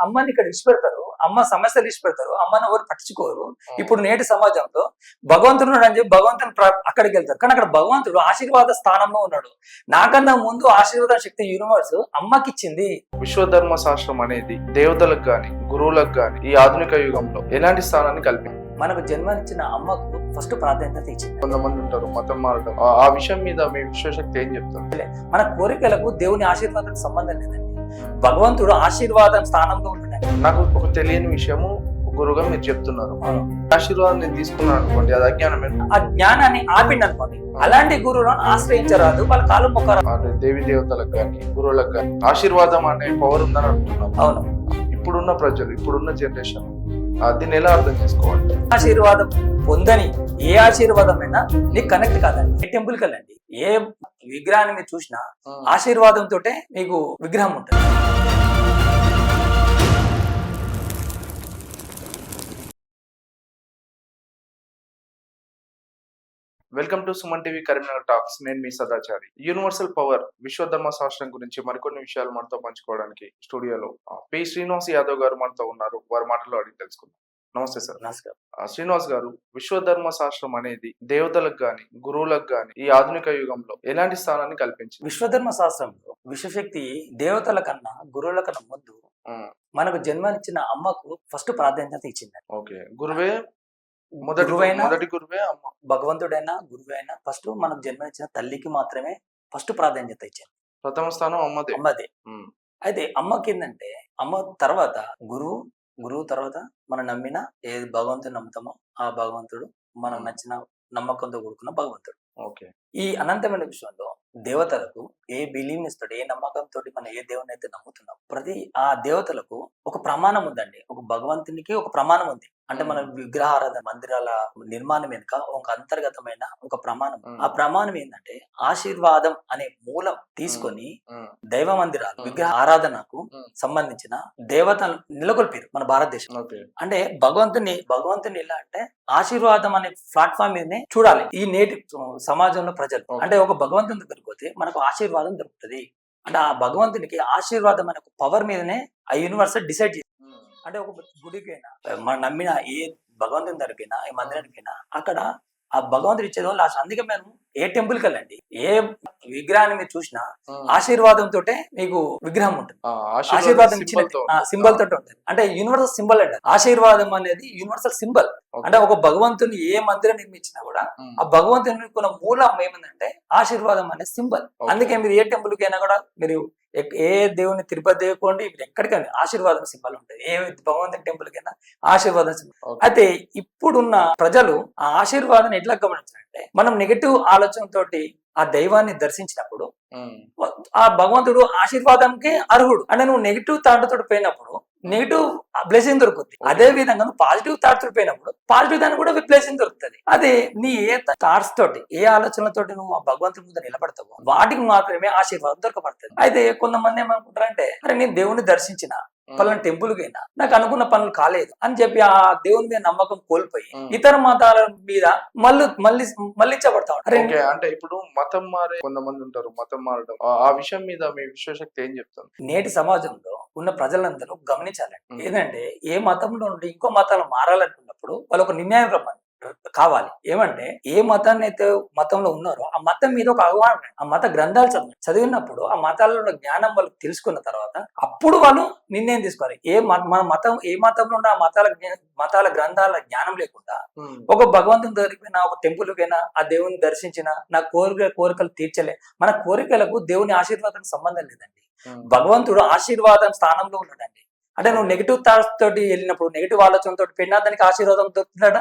అమ్మని ఇక్కడ ఇచ్చిపెడతారు అమ్మ సమస్యలు ఇచ్చిపెడతారు అమ్మని ఎవరు పట్టించుకోరు. ఇప్పుడు నేటి సమాజంలో భగవంతుడు అని చెప్పి భగవంతుని అక్కడికి వెళ్తారు కానీ అక్కడ భగవంతుడు ఆశీర్వాద స్థానంలో ఉన్నాడు. నాకన్నా ముందు ఆశీర్వాద శక్తి యూనివర్స్ అమ్మకి ఇచ్చింది విశ్వధర్మ శాస్త్రం అనేది దేవతలకు గాని గురువులకు గాని ఈ ఆధునిక యుగంలో ఎలాంటి స్థానాన్ని కల్పింది మనకు జన్మనిచ్చిన అమ్మకు ఫస్ట్ ప్రాధాన్యత ఇచ్చింది కొంతమంది ఉంటారు మతం మారడం. ఆ- విషయం మీద మీ విశ్వశక్తి ఏం చెప్తారు? మన కోరికలకు దేవుని ఆశీర్వాదానికి సంబంధం లేదండి. భగవంతుడు ఆశీర్వాదం స్థానంలో ఉంటాడు నాకు ఒక తెలియని విషయము గురువుగా మీరు చెప్తున్నారు. ఆశీర్వాదం నేను తీసుకున్నాను అనుకోండి అది అజ్ఞానమే. ఆ జ్ఞానాన్ని ఆపిండి అనుకోండి. అలాంటి గురువులను ఆశ్రయించరాదు వాళ్ళ కాలు మొక్కరాదు. అంటే దేవి దేవతలకు కానీ గురువులకు కానీ ఆశీర్వాదం అనే పవర్ ఉందని అంటున్నాం. అవును. ఇప్పుడున్న ప్రజలు ఇప్పుడున్న జనరేషన్ దీన్ని ఎలా అర్థం చేసుకోవాలి? ఆశీర్వాదం పొందని ఏ ఆశీర్వాదమైనా నీకు కనెక్ట్ కాదండి. టెంపుల్కి వెళ్ళండి. ఏ విగ్రహాన్ని మీరు చూసినా ఆశీర్వాదంతో మీకు విగ్రహం ఉంటుంది. Welcome to Suman TV Karimnagar talks. నేను మీ సదాచారి. యూనివర్సల్ పవర్ విశ్వధర్మ శాస్త్రం గురించి మరికొన్ని విషయాలు మనతో పంచుకోవడానికి స్టూడియోలో పి. శ్రీనివాస్ యాదవ్ గారు మనతో ఉన్నారు. వారి మాటల్లో అడిగి తెలుసుకుందాం. నమస్తే సార్. నమస్కారం. శ్రీనివాస్ గారు విశ్వధర్మ శాస్త్రం అనేది దేవతలకు గాని గురువులకు గాని ఈ ఆధునిక యుగంలో ఎలాంటి స్థానాన్ని కల్పించింది? విశ్వధర్మ శాస్త్రంలో విశ్వశక్తి దేవతల కన్నా గురువుల కన్నా ముందు మనకు జన్మనిచ్చిన అమ్మకు ఫస్ట్ ప్రాధాన్యత ఇచ్చింది ఓకే. గురువే మొదటి మొదటి గురువే అమ్మ. భగవంతుడైనా గురువైనా ఫస్ట్ మనకు జన్మనిచ్చిన తల్లికి మాత్రమే ఫస్ట్ ప్రాధాన్యత ఇచ్చింది. ప్రథమ స్థానం అమ్మదే. అమ్మదే. అయితే అమ్మకి ఏంటంటే అమ్మ తర్వాత గురువు గురువు తర్వాత మనం నమ్మిన ఏ భగవంతుని నమ్ముతామో ఆ భగవంతుడు మనకు నచ్చిన నమ్మకంతో కూడుకున్న భగవంతుడు. ఓకే. ఈ అనంతమైన విషయంలో దేవతలకు ఏ బిలీవ్ ఇస్తాడు ఏ నమ్మకంతో మనం ఏ దేవుని అయితే నమ్ముతున్నాం ప్రతి ఆ దేవతలకు ఒక ప్రమాణం ఉందండి. ఒక భగవంతునికి ఒక ప్రమాణం ఉంది. అంటే మన విగ్రహారాధన మందిరాల నిర్మాణం వెనుక ఒక అంతర్గతమైన ఒక ప్రమాణం. ఆ ప్రమాణం ఏంటంటే ఆశీర్వాదం అనే మూలం తీసుకొని దైవ మందిరాలు. విగ్రహ ఆరాధనకు. సంబంధించిన దేవతలు నెలకొల్పారు మన భారతదేశం. అంటే భగవంతుని భగవంతుని ఎలా అంటే ఆశీర్వాదం అనే ప్లాట్ఫామ్ మీదనే చూడాలి ఈ నేటి సమాజంలో ప్రజలు. అంటే ఒక భగవంతుని దగ్గరికి పోతే మనకు ఆశీర్వాదం దొరుకుతుంది. అంటే ఆ భగవంతునికి ఆశీర్వాదం అనే పవర్ మీదనే ఆ యూనివర్స్ డిసైడ్ అంటే ఒక గుడికైనా మనం నమ్మిన ఏ భగవంతుని దగ్గరికైనా ఏ మందిరానికైనా అక్కడ ఆ భగవంతుడు ఇచ్చేది వాళ్ళు అందుకే మేము ఏ టెంపుల్కి వెళ్ళండి ఏ విగ్రహాన్ని మీరు చూసినా ఉమ్. ఆశీర్వాదంతో మీకు విగ్రహం ఉంటుంది ఆశీర్వాదం ఇచ్చిన. సింబల్ తోటి ఉంటుంది అంటే యూనివర్సల్ సింబల్ అండి ఆశీర్వాదం అనేది యూనివర్సల్ సింబల్. అంటే ఒక భగవంతుని ఏ మందిరం నిర్మించినా కూడా ఆ భగవంతుని కొన్న మూలం ఏముందంటే ఆశీర్వాదం అనే సింబల్. అందుకే మీరు ఏ టెంపుల్ కైనా కూడా మీరు ఏ దేవుని తిరుపతి దేవుకోండి మీరు ఎక్కడికైనా ఆశీర్వాదం సింబల్ ఉంటుంది ఏ భగవంతుని టెంపుల్ కైనా ఆశీర్వాదం సింబల్. అయితే ఇప్పుడున్న ప్రజలు ఆ ఆశీర్వాదాన్ని ఎట్లా గమనించారంటే మనం నెగటివ్ ఆలోచనతోటి ఆ దైవాన్ని దర్శించినప్పుడు ఆ భగవంతుడు ఆశీర్వాదంకి అర్హుడు. అంటే నువ్వు నెగిటివ్ థాట్ తోటి పోయినప్పుడు నెగిటివ్ బ్లెసింగ్ దొరుకుతుంది అదే విధంగా నువ్వు పాజిటివ్ థాట్ తోటి పోయినప్పుడు పాజిటివ్ దానికి కూడా బ్లెసింగ్ దొరుకుతుంది. అది నీ ఏ థాట్స్ తోటి ఏ ఆలోచనలతోటి నువ్వు ఆ భగవంతుడి ముందు నిలబడతావో వాటికి మాత్రమే ఆశీర్వాదం దొరకబడుతుంది. అయితే కొంతమంది ఏమనుకుంటారంటే అరే నేను దేవుని దర్శించిన పలానా టెంపుల్ అయినా నాకు అనుకున్న పనులు కాలేదు అని చెప్పి ఆ దేవుని మీద నమ్మకం కోల్పోయి. ఇతర మతాల మీద మళ్ళీ మళ్ళీ మళ్ళించబడతా ఉంటారు. అంటే ఇప్పుడు మతం మారే కొంతమంది ఉంటారు మతం మారడం ఆ- విషయం మీద మీ విశ్వశక్తి ఏం చెప్తాను నేటి సమాజంలో ఉన్న ప్రజలందరూ గమనించాలండి. ఏంటంటే ఏ మతంలో నుండి ఇంకో మతాలు మారాలనుకున్నప్పుడు వాళ్ళు ఒక నిర్ణయం రమ్మని కావాలి. ఏమంటే ఏ మతాన్ని అయితే మతంలో ఉన్నారో ఆ మతం మీద ఒక అవగాహన ఆ మత గ్రంథాలు చదివి చదివినప్పుడు ఆ మతాల్లో ఉన్న జ్ఞానం వాళ్ళు తెలుసుకున్న తర్వాత అప్పుడు వాళ్ళు నిర్ణయం తీసుకోవాలి. ఏ మన మతం ఏ మతంలో ఉన్న ఆ మతాల మతాల గ్రంథాల జ్ఞానం లేకుండా ఒక భగవంతుని దగ్గరికి పోయినా ఒక టెంపుల్ ఆ దేవుని దర్శించిన నా కోరిక కోరికలు తీర్చలే. మన కోరికలకు దేవుని ఆశీర్వాదానికి సంబంధం లేదండి. భగవంతుడు ఆశీర్వాదం స్థానంలో ఉన్నాడండి. అంటే నువ్వు నెగిటివ్ థాట్స్ తోటి వెళ్ళినప్పుడు నెగిటివ్ ఆలోచనతో పోయినా దానికి ఆశీర్వాదం ఉమ్,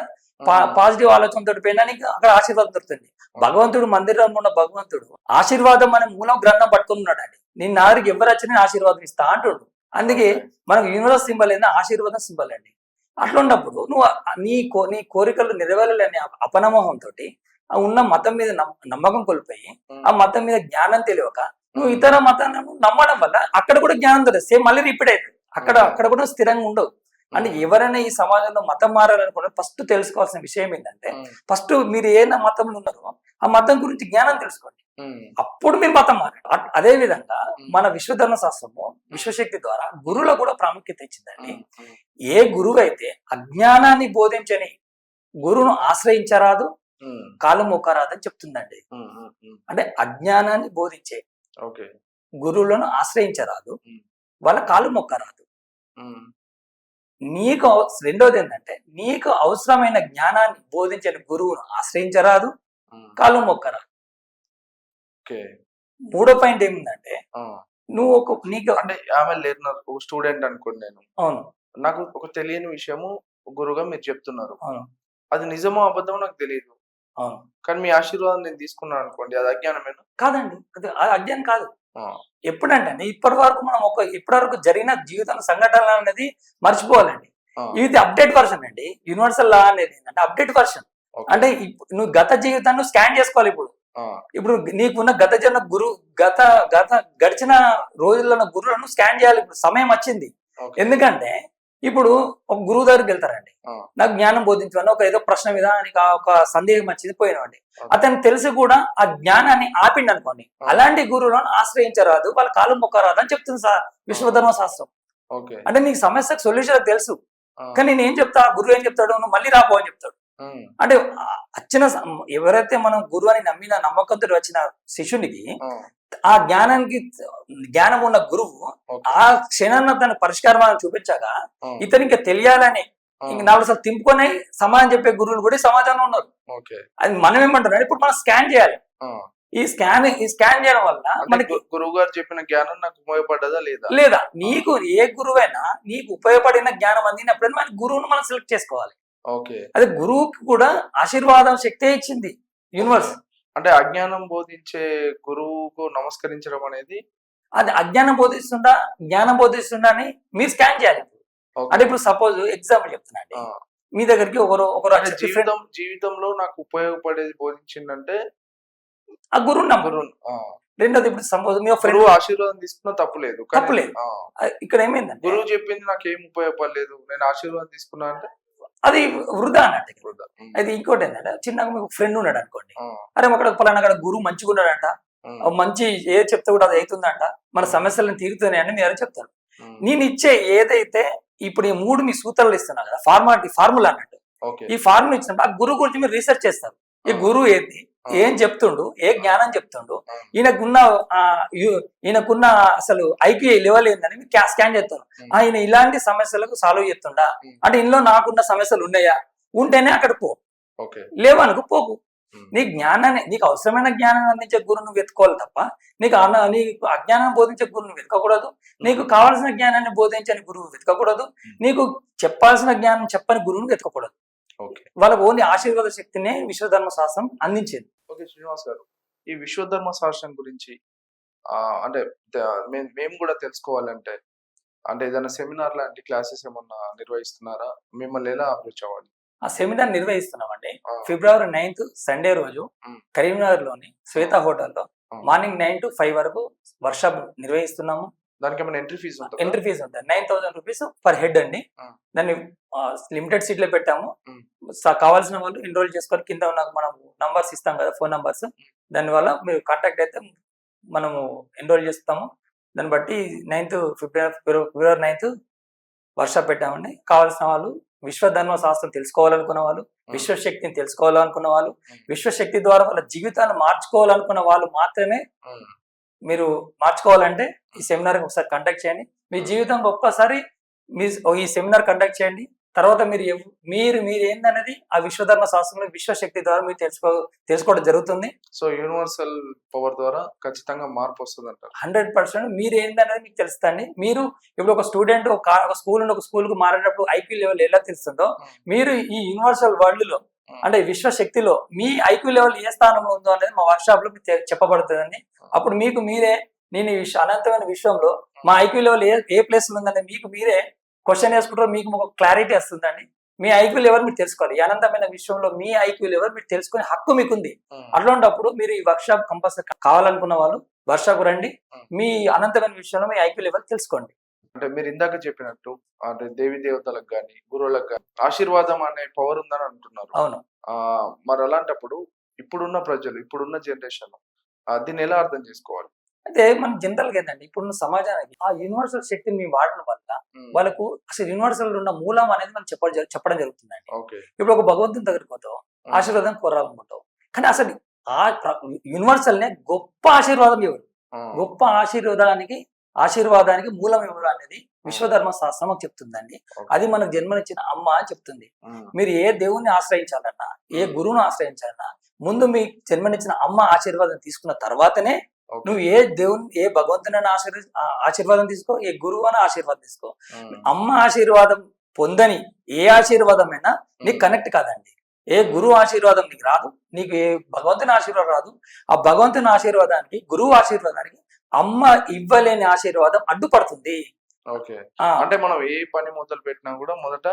పాజిటివ్ ఆలోచనతో పోయినా నీకు అక్కడ ఆశీర్వాదం దొరుకుతుంది. భగవంతుడు మందిరంలో ఉన్న భగవంతుడు ఆశీర్వాదం అనే మూలం గ్రంథం పట్టుకుని ఉన్నాడండి నేను నారికి ఎవరు వచ్చినా ఆశీర్వాదం ఇస్తా అంటుడు. అందుకే మనకు యూనివర్స్ సింబల్ ఏంది? ఆశీర్వాదం సింబల్ అండి. అట్లా ఉన్నప్పుడు నువ్వు నీ కో నీ కోరికలు నెరవేరాలని అపనమోహంతో ఆ ఉన్న మతం మీద నమ్మ- నమ్మకం కోల్పోయి ఆ మతం మీద జ్ఞానం తెలియక నువ్వు ఇతర మతాలను నమ్మడం వల్ల అక్కడ కూడా జ్ఞానం దొరుకుతుంది. సేమ్ మళ్ళీ రిపీట్ అవుతుంది అక్కడ అక్కడ కూడా స్థిరంగా ఉండవు. అంటే ఎవరైనా ఈ సమాజంలో మతం మారాలనుకుంటే ఫస్ట్ తెలుసుకోవాల్సిన విషయం ఏంటంటే ఫస్ట్ మీరు ఏ మతంలో ఉన్నారో ఆ మతం గురించి జ్ఞానం తెలుసుకోండి. అప్పుడు మీరు మతం మారండి అదే విధంగా మన విశ్వధర్మ శాస్త్రము విశ్వశక్తి ద్వారా గురువుల కూడా ప్రాముఖ్యత ఇచ్చిందండి. ఏ గురువు అయితే అజ్ఞానాన్ని బోధించని గురువును ఆశ్రయించరాదు కాలు మొక్కరాదని చెప్తుందండి. అంటే అజ్ఞానాన్ని బోధించే గురువులను ఆశ్రయించరాదు. వాళ్ళ కాలు మొక్కరాదు. నీకు రెండోది ఏంటంటే నీకు అవసరమైన జ్ఞానాన్ని బోధించని గురువును ఆశ్రయించరాదు కాలు మొక్కరాదు. ఓకే. మూడో పాయింట్ ఏమిందంటే నువ్వు ఒక నీకు అంటే ఆమె లేరున్నారు ఒక స్టూడెంట్ అనుకోండి నేను. అవును. నాకు ఒక తెలియని విషయము గురుగా మీరు చెప్తున్నారు. అది నిజమో అబద్ధమో నాకు తెలియదు కానీ మీ ఆశీర్వాదం నేను తీసుకున్నాను అనుకోండి అది అజ్ఞానమేనా? కాదండి అది అది అజ్ఞానం కాదు. ఎప్పుడంటే ఇప్పటి వరకు మనం ఒక ఇప్పటి వరకు జరిగిన జీవితం సంఘటనలు అనేది మర్చిపోవాలండి. ఇది అప్డేట్ వర్షన్ అండి. యూనివర్సల్ లా అనేది ఏంటంటే అప్డేట్ వర్షన్. అంటే నువ్వు గత జీవితాన్ని స్కాన్ చేసుకోవాలి ఇప్పుడు. ఇప్పుడు నీకున్న గత జన్మ గురు గత గత గడిచిన రోజుల్లో గురువులను స్కాన్ చేయాలి ఇప్పుడు. సమయం వచ్చింది. ఎందుకంటే ఇప్పుడు ఒక గురువు దగ్గరికి వెళ్తారండి. నాకు జ్ఞానం బోధించమని ఒక ఏదో ప్రశ్న మీద ఒక సందేహం వచ్చింది పోయినవండి. అతను తెలిసి కూడా ఆ జ్ఞానాన్ని ఆపిండి అనుకోండి. అలాంటి గురువులను ఆశ్రయించరాదు వాళ్ళ కాలు మొక్కరాదు అని చెప్తుంది సా- విశ్వధర్మ శాస్త్రం. అంటే నీకు సమస్యకు సొల్యూషన్ తెలుసు. కానీ నేను ఏం చెప్తా గురువు ఏం చెప్తాడు నువ్వు మళ్ళీ రాపో అని చెప్తాడు. అంటే వచ్చిన ఎవరైతే మనం గురువు అని నమ్మిన నమ్మకంతో వచ్చిన శిష్యునికి ఆ, జ్ఞానానికి జ్ఞానం ఉన్న గురువు. ఆ క్షణాన్న తన పరిష్కారం అని చూపించాక ఇతనికి తెలియాలని ఇంక నాలుగు సార్లు తింపుకొని సమాజం చెప్పే గురువులు కూడా సమాజంలో ఉన్నారు. అది మనం ఏమంటున్నాం? ఇప్పుడు మనం స్కాన్ చేయాలి. ఈ స్కాన్ ఈ స్కాన్ చేయడం వల్ల మనకి గురువు గారు చెప్పిన జ్ఞానం నాకు ఉపయోగపడ్డదా లేదా? లేదా? నీకు ఏ గురువైనా నీకు ఉపయోగపడిన జ్ఞానం అందినప్పుడు మన గురువును మనం సెలెక్ట్ చేసుకోవాలి. ఓకే. అదే గురువుకి కూడా ఆశీర్వాదం శక్తే ఇచ్చింది యూనివర్స్. అంటే అజ్ఞానం బోధించే గురువుకు నమస్కరించడం అనేది అది అజ్ఞానం బోధిస్తుందా? జ్ఞానం బోధిస్తుందా అని మీరు స్కాన్ చేయాలి. అంటే ఇప్పుడు సపోజ్ ఎగ్జాంపుల్ చెప్తున్నా అండి. ఆ, మీ దగ్గరికి ఒకరు ఒకరు జీవితం జీవితంలో నాకు ఉపయోగపడేది బోధించిందంటే ఆ గురువు గురువు రెండోది ఇప్పుడు సపోజ్ మీ ఫ్రెండ్ గురువు ఆశీర్వాదం తీసుకున్నా తప్పులేదు తప్పులేదు. ఇక్కడ ఏమైందంటే గురువు చెప్పింది నాకు ఏం ఉపయోగపడలేదు. నేను ఆశీర్వాదం తీసుకున్నా అంటే అది వృధా అన్నట్టు అది ఇంకోటి ఏంటంటే చిన్నగా మీకు ఫ్రెండ్ ఉన్నాడు అనుకోండి. అరే అక్కడ పలానా అక్కడ గురువు మంచిగా ఉన్నాడంట. మంచి ఏ చెప్తే కూడా అది అవుతుందంట. మన సమస్యలను తీరుతున్నాయి అని మీరు చెప్తారు నేను ఇచ్చే ఏదైతే ఇప్పుడు ఈ మూడు మీ సూత్రాలు ఇస్తున్నా కదా ఫార్మాలిటీ ఫార్ములా అన్నట్టు. ఈ ఫార్ములా ఇచ్చినప్పుడు ఆ గురువు గురించి మీరు రీసెర్చ్ చేస్తారు. ఈ గురువు ఏంది ఏం చెప్తుండు? ఏ జ్ఞానం చెప్తుండు? ఈయనకున్న ఈయనకున్న అసలు ఐక్యూ లెవెల్ ఏందని స్కాన్ చేస్తారు. ఉమ్, ఆయన ఇలాంటి సమస్యలకు సాల్వ్ చేస్తుండా. అంటే ఇందులో నాకున్న సమస్యలు ఉన్నాయా? ఉంటేనే అక్కడ పో. లేవనుకో పోకు. నీ జ్ఞానాన్ని నీకు అవసరమైన జ్ఞానాన్ని అందించే గురువు నువ్వు వెతుకోవాలి తప్ప నీకు నీకు అజ్ఞానం బోధించే గురువు నువ్వు వెతకకూడదు నీకు కావాల్సిన జ్ఞానాన్ని బోధించని గురువు వెతకకూడదు నీకు చెప్పాల్సిన జ్ఞానం చెప్పని గురువును వెతకకూడదు వాళ్ళకు ఓన్లీ ఆశీర్వాద శక్తినే విశ్వధర్మ శాస్త్రం అందించింది. ఓకే శ్రీనివాస్ గారు. ఈ విశ్వధర్మ శాస్త్రం గురించి ఆ, అంటే మేము కూడా తెలుసుకోవాలంటే అంటే ఏదైనా సెమినార్ లాంటి క్లాసెస్ ఏమన్నా నిర్వహిస్తున్నారా? మిమ్మల్ని ఎలా అప్రోచ్ అవ్వాలి? ఆ సెమినార్ నిర్వహిస్తున్నామండి. ఫిబ్రవరి నైన్త్ సండే రోజు. కరీంనగర్లోని శ్వేత హోటల్లో. మార్నింగ్ నైన్ టు ఫైవ్ వరకు వర్క్షాప్ నిర్వహిస్తున్నాము. దానికి ఏమైనా ఎంట్రీ ఫీజు ఉంటుంది? ఎంట్రీ ఫీజు ఉంటుంది nine thousand rupees per head అండి. దాన్ని లిమిటెడ్ సీట్లో పెట్టాము. మ్. స- కావాల్సిన వాళ్ళు ఎన్రోల్ చేసుకొని కింద ఉన్న మనం నంబర్స్ ఇస్తాం కదా ఫోన్ నంబర్స్ దానివల్ల మీరు కాంటాక్ట్ అయితే మనము ఎన్రోల్ చేస్తాము. దాన్ని బట్టి నైన్త్ ఫిబ్రవరి ఫిబ్రవరి నైన్త్ వర్షాప్ పెట్టామండి. కావాల్సిన వాళ్ళు విశ్వధర్మ శాస్త్రం తెలుసుకోవాలనుకున్న వాళ్ళు విశ్వశక్తిని తెలుసుకోవాలనుకున్న వాళ్ళు విశ్వశక్తి ద్వారా వాళ్ళ జీవితాన్ని మార్చుకోవాలనుకున్న వాళ్ళు మాత్రమే మీరు మార్చుకోవాలంటే ఈ సెమినార్ ఒకసారి కండక్ట్ చేయండి. మీ జీవితం ఒక్కసారి మీ ఈ సెమినార్ కండక్ట్ చేయండి. తర్వాత మీరు మీరు మీరు ఏందనేది ఆ విశ్వధర్మ శాస్త్రంలో విశ్వశక్తి ద్వారా మీరు తెలుసుకో తెలుసుకోవడం జరుగుతుంది. సో యూనివర్సల్ పవర్ ద్వారా ఖచ్చితంగా మార్పు వస్తుంది అంటారు హండ్రెడ్ పర్సెంట్ మీరు ఏందనేది మీకు తెలుస్తుంది మీరు ఇప్పుడు ఒక స్టూడెంట్ ఒక స్కూల్ నుండి ఒక స్కూల్కు మారేటప్పుడు ఐక్యూ లెవెల్ ఎలా తెలుస్తుందో మీరు ఈ యూనివర్సల్ వరల్డ్లో అంటే విశ్వశక్తిలో మీ ఐక్యూ లెవెల్ ఏ స్థానంలో ఉందో అనేది మా వర్క్షాప్లో చెప్పబడుతుందండి. అప్పుడు మీకు మీరే నేను ఈ విశ్వ అనంతమైన విశ్వంలో మా ఐక్యూ లెవెల్ ఏ ఏ ప్లేస్లో ఉందని మీకు మీరే క్వశ్చన్ వేసుకుంటారో మీకు ఒక క్లారిటీ వస్తుందండి. మీ ఐక్యూ లెవెల్ మీరు తెలుసుకోవాలి. ఈ అనంతమైన విశ్వంలో మీ ఐక్యూ లెవెల్ మీరు తెలుసుకునే హక్కు మీకుంది. అట్లాంటప్పుడు మీరు ఈ వర్క్షాప్ కంపల్సరీ కావాలనుకున్న వాళ్ళు వర్క్షాప్ రండి. మీ అనంతమైన విషయంలో మీ ఐక్యూ లెవెల్ తెలుసుకోండి. అంటే మీరు ఇందాక చెప్పినట్టు అంటే దేవి దేవతలకు కానీ గురువులకు కానీ ఆశీర్వాదం అనే పవర్ ఉందని అంటున్నారు. అవును. ఆ మరి అలాంటప్పుడు ఇప్పుడున్న ప్రజలు ఇప్పుడున్న జనరేషన్ దీన్ని ఎలా అర్థం చేసుకోవాలి? అయితే మనం జనరల్గా ఏంటంటే ఇప్పుడున్న సమాజానికి ఆ యూనివర్సల్ శక్తిని మేము వాడడం వల్ల వాళ్ళకు అసలు యూనివర్సల్ ఉన్న మూలం అనేది మనం చెప్పడం చెప్పడం జరుగుతుందండి. ఓకే. ఇప్పుడు ఒక భగవంతుని దగ్గరికి పోతావు ఆశీర్వాదం కోరాలనుకుంటావు కానీ అసలు ఆ యూనివర్సల్ నే గొప్ప ఆశీర్వాదం ఎవరు గొప్ప ఆశీర్వాదానికి ఆశీర్వాదానికి మూలం ఎవరు అనేది విశ్వధర్మ శాస్త్రం చెప్తుందండి. అది మనకు జన్మనిచ్చిన అమ్మ అని చెప్తుంది. మీరు ఏ దేవుణ్ణి ఆశ్రయించాలన్నా ఏ గురువును ఆశ్రయించాలన్నా ముందు మీ జన్మనిచ్చిన అమ్మ ఆశీర్వాదం తీసుకున్న తర్వాతనే. నువ్వు ఏ దేవుని ఏ భగవంతుని ఆశీర్వ ఆశీర్వాదం తీసుకో ఏ గురువు అని ఆశీర్వాదం తీసుకో. అమ్మ ఆశీర్వాదం పొందని ఏ ఆశీర్వాదమైనా నీకు కనెక్ట్ కాదండి. ఏ గురువు ఆశీర్వాదం నీకు రాదు నీకు ఏ భగవంతుని ఆశీర్వాదం రాదు. ఆ భగవంతుని ఆశీర్వాదానికి గురువు ఆశీర్వాదానికి అమ్మ ఇవ్వలేని ఆశీర్వాదం అడ్డుపడుతుంది. ఓకే. అంటే మనం ఏ పని మొదలు పెట్టినా కూడా మొదట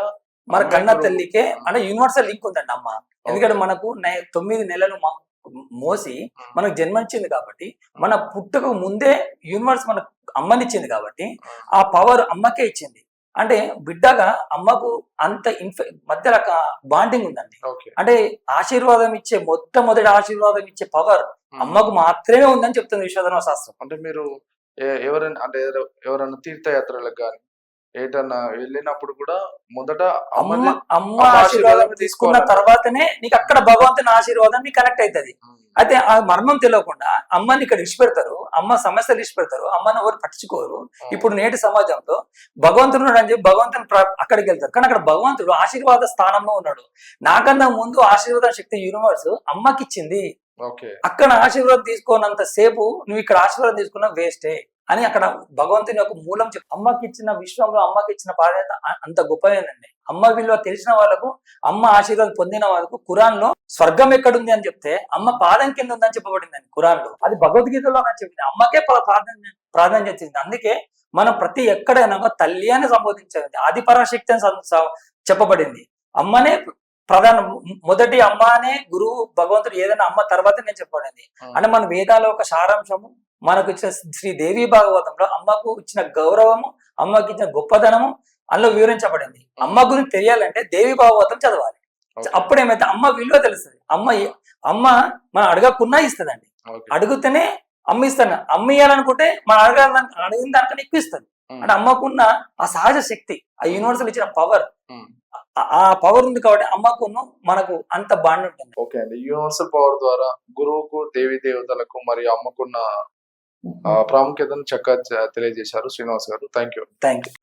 మన కన్న. తల్లికే అంటే యూనివర్సల్ లింక్ ఉందండి అమ్మ. ఎందుకంటే. మనకు తొమ్మిది నెలలు మోసి మనకు జన్మనిచ్చింది కాబట్టి మన పుట్టుక ముందే యూనివర్స్ మనకు అమ్మనిచ్చింది కాబట్టి ఆ. పవర్ అమ్మకే ఇచ్చింది. అంటే బిడ్డగా అమ్మకు అంత ఇన్ఫె మధ్య బాండింగ్ ఉందండి. అంటే ఆశీర్వాదం ఇచ్చే మొట్టమొదటి ఆశీర్వాదం ఇచ్చే పవర్ అమ్మకు మాత్రమే ఉందని చెప్తుంది విశ్వధర్మ శాస్త్రం. అంటే మీరు ఎవరైనా అంటే ఎవరు- ఎవరైనా తీర్థయాత్రలకు కానీ ఏటన్నా వెళ్ళినప్పుడు కూడా మొదట అమ్మ అమ్మ ఆశీర్వాదం తీసుకున్న. తర్వాతనే నీకు అక్కడ భగవంతుని ఆశీర్వాదం నీకు కనెక్ట్ అవుతుంది అయితే ఆ మర్మం తెలియకుండా అమ్మని ఇక్కడ ఇచ్చిపెడతారు అమ్మ సమస్యలు ఇచ్చిపెడతారు అమ్మని ఎవరు పట్టించుకోరు. ఇప్పుడు నేటి సమాజంలో భగవంతుడు అని చెప్పి భగవంతుని అక్కడికి వెళ్తారు. కానీ అక్కడ భగవంతుడు ఆశీర్వాద స్థానంలో ఉన్నాడు. నాకన్నా ముందు ఆశీర్వాద శక్తి యూనివర్స్ అమ్మకి ఇచ్చింది అక్కడ ఆశీర్వాదం తీసుకోనంత సేపు నువ్వు ఇక్కడ ఆశీర్వాదం తీసుకున్న వేస్టే అని అక్కడ భగవంతుని యొక్క మూలం చెప్పు అమ్మకి ఇచ్చిన విశ్వంలో అమ్మకి ఇచ్చిన బాధ్యత అంత గొప్పదేనండి. అమ్మ విలువ తెలిసిన వాళ్ళకు అమ్మ ఆశీర్వాదం పొందిన వాళ్ళకు ఖురాన్లో స్వర్గం ఎక్కడుంది అని చెప్తే అమ్మ పాదం కింద ఉందని చెప్పబడిందండి ఖురాన్లో అది భగవద్గీతలో అని చెప్పింది. అమ్మకే ప్ర- ప్రాధాన్యం ప్రాధాన్యత ఇచ్చింది అందుకే మనం ప్రతి ఎక్కడైనా తల్లి అని సంబోధించండి ఆది పరాశక్తి అని చెప్పబడింది. అమ్మనే ప్రధాన. మొదటి అమ్మనే గురువు భగవంతుడు ఏదైనా అమ్మ తర్వాత నేను చెప్పబడింది. అంటే మన వేదాల ఒక సారాంశము మనకు ఇచ్చిన శ్రీ దేవి భాగవతంలో అమ్మకు ఇచ్చిన గౌరవము అమ్మకి ఇచ్చిన గొప్పదనము అందులో వివరించబడింది. అమ్మ గురించి తెలియాలంటే దేవి భాగవతం చదవాలి. అప్పుడేమైతే అమ్మ విలువ తెలుస్తుంది. అమ్మ అమ్మ మనం అడగకున్నా ఇస్తుందండి. అడిగితేనే అమ్మ ఇస్తాను అమ్మ ఇయ్యాలనుకుంటే మనం అడగాల అడిగిన దానికన్నా ఎక్కువ ఇస్తుంది. అంటే అమ్మకున్న ఆ సహజ శక్తి ఆ యూనివర్సల్ ఇచ్చిన పవర్. ఆ పవర్ ఉంది కాబట్టి అమ్మకును మనకు అంత బాండ్ ఉంటుంది. ఓకే అండి. యూనివర్సల్ పవర్ ద్వారా గురువుకు దేవి దేవతలకు మరియు అమ్మకున్న ప్రాముఖ్యతను చక్కగా తెలియజేశారు శ్రీనివాస్ గారు. Thank you thank you